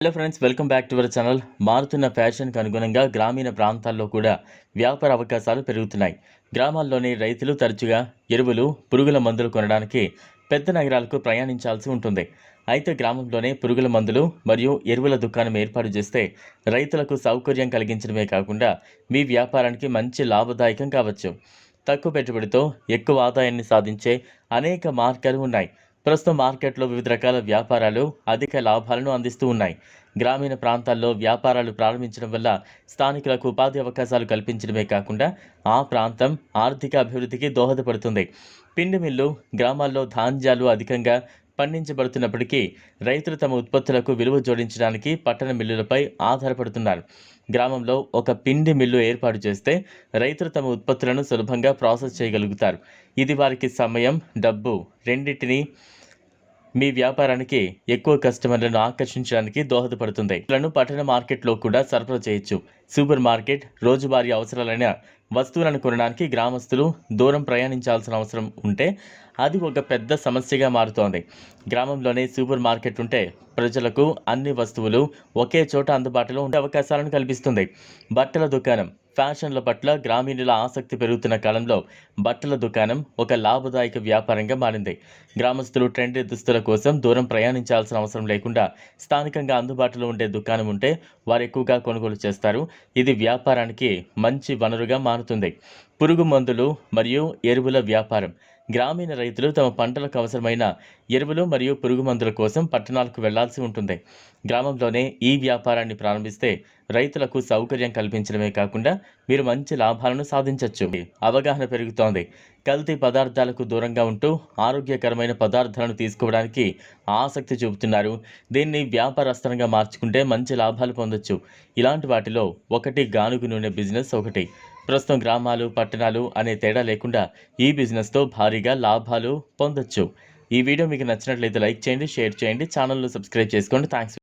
Hello friends welcome back to our channel మారుతున్న ఫ్యాషన్కు అనుగుణంగా గ్రామీణ ప్రాంతాల్లో కూడా వ్యాపార అవకాశాలు పెరుగుతున్నాయి. గ్రామాల్లోని రైతులు తరచుగా ఎరువులు పురుగుల మందులు కొనడానికి పెద్ద నగరాలకు ప్రయాణించాల్సి ఉంటుంది. అయితే గ్రామంలోనే పురుగుల మందులు మరియు ఎరువుల దుకాణం ఏర్పాటు చేస్తే రైతులకు సౌకర్యం కలిగించడమే కాకుండా మీ వ్యాపారానికి మంచి లాభదాయకం కావచ్చు. తక్కువ పెట్టుబడితో ఎక్కువ ఆదాయాన్ని సాధించే అనేక మార్గాలు ఉన్నాయి. ప్రస్తుతం మార్కెట్లో వివిధ రకాల వ్యాపారాలు అధిక లాభాలను అందిస్తూ ఉన్నాయి. గ్రామీణ ప్రాంతాల్లో వ్యాపారాలు ప్రారంభించడం వల్ల స్థానికులకు ఉపాధి అవకాశాలు కల్పించడమే కాకుండా ఆ ప్రాంతం ఆర్థిక అభివృద్ధికి దోహదపడుతుంది. పిండి మిల్లు గ్రామాల్లో ధాన్యాలు అధికంగా పండించబడుతున్నప్పటికీ రైతులు తమ ఉత్పత్తులకు విలువ జోడించడానికి పట్టణ మిల్లులపై ఆధారపడుతున్నారు. గ్రామంలో ఒక పిండి మిల్లు ఏర్పాటు చేస్తే రైతులు తమ ఉత్పత్తులను సులభంగా ప్రాసెస్ చేయగలుగుతారు. ఇది వారికి సమయం డబ్బు రెండింటినీ మీ వ్యాపారానికి ఎక్కువ కస్టమర్లను ఆకర్షించడానికి దోహదపడుతుంది. ఇళ్ళను పట్టణ మార్కెట్లో కూడా సరఫరా చేయొచ్చు. సూపర్ మార్కెట్ రోజువారీ అవసరాలైన వస్తువులను కొనడానికి గ్రామస్తులు దూరం ప్రయాణించాల్సిన అవసరం ఉంటే అది ఒక పెద్ద సమస్యగా మారుతోంది. గ్రామంలోనే సూపర్ మార్కెట్ ఉంటే ప్రజలకు అన్ని వస్తువులు ఒకే చోట అందుబాటులో ఉండే అవకాశాలను కల్పిస్తుంది. బట్టల దుకాణం ఫ్యాషన్ల పట్ల గ్రామీణుల ఆసక్తి పెరుగుతున్న కాలంలో బట్టల దుకాణం ఒక లాభదాయక వ్యాపారంగా మారింది. గ్రామస్తులు ట్రెండ్ దుస్తుల కోసం దూరం ప్రయాణించాల్సిన అవసరం లేకుండా స్థానికంగా అందుబాటులో ఉండే దుకాణం ఉంటే వారు ఎక్కువగా కొనుగోలు చేస్తారు. ఇది వ్యాపారానికి మంచి వనరుగా మారుతుంది. పురుగు మందులు మరియు ఎరువుల వ్యాపారం. గ్రామీణ రైతులు తమ పంటలకు అవసరమైన ఎరువులు మరియు పురుగు మందుల కోసం పట్టణాలకు వెళ్ళాల్సి ఉంటుంది. గ్రామంలోనే ఈ వ్యాపారాన్ని ప్రారంభిస్తే రైతులకు సౌకర్యం కల్పించడమే కాకుండా మీరు మంచి లాభాలను సాధించవచ్చు అవగాహన పెరుగుతోంది. కల్తీ పదార్థాలకు దూరంగా ఉంటూ ఆరోగ్యకరమైన పదార్థాలను తీసుకోవడానికి ఆసక్తి చూపుతున్నారు. దీన్ని వ్యాపారస్తరంగా మార్చుకుంటే మంచి లాభాలు పొందొచ్చు. ఇలాంటి వాటిలో ఒకటి గానుగు నూనె బిజినెస్ ఒకటి. ప్రస్తుతం గ్రామాలు పట్టణాలు అనే తేడా లేకుండా ఈ బిజినెస్తో భారీగా లాభాలు పొందొచ్చు. ఈ వీడియో మీకు నచ్చినట్లయితే లైక్ చేయండి షేర్ చేయండి ఛానల్ను సబ్స్క్రైబ్ చేసుకోండి. థ్యాంక్స్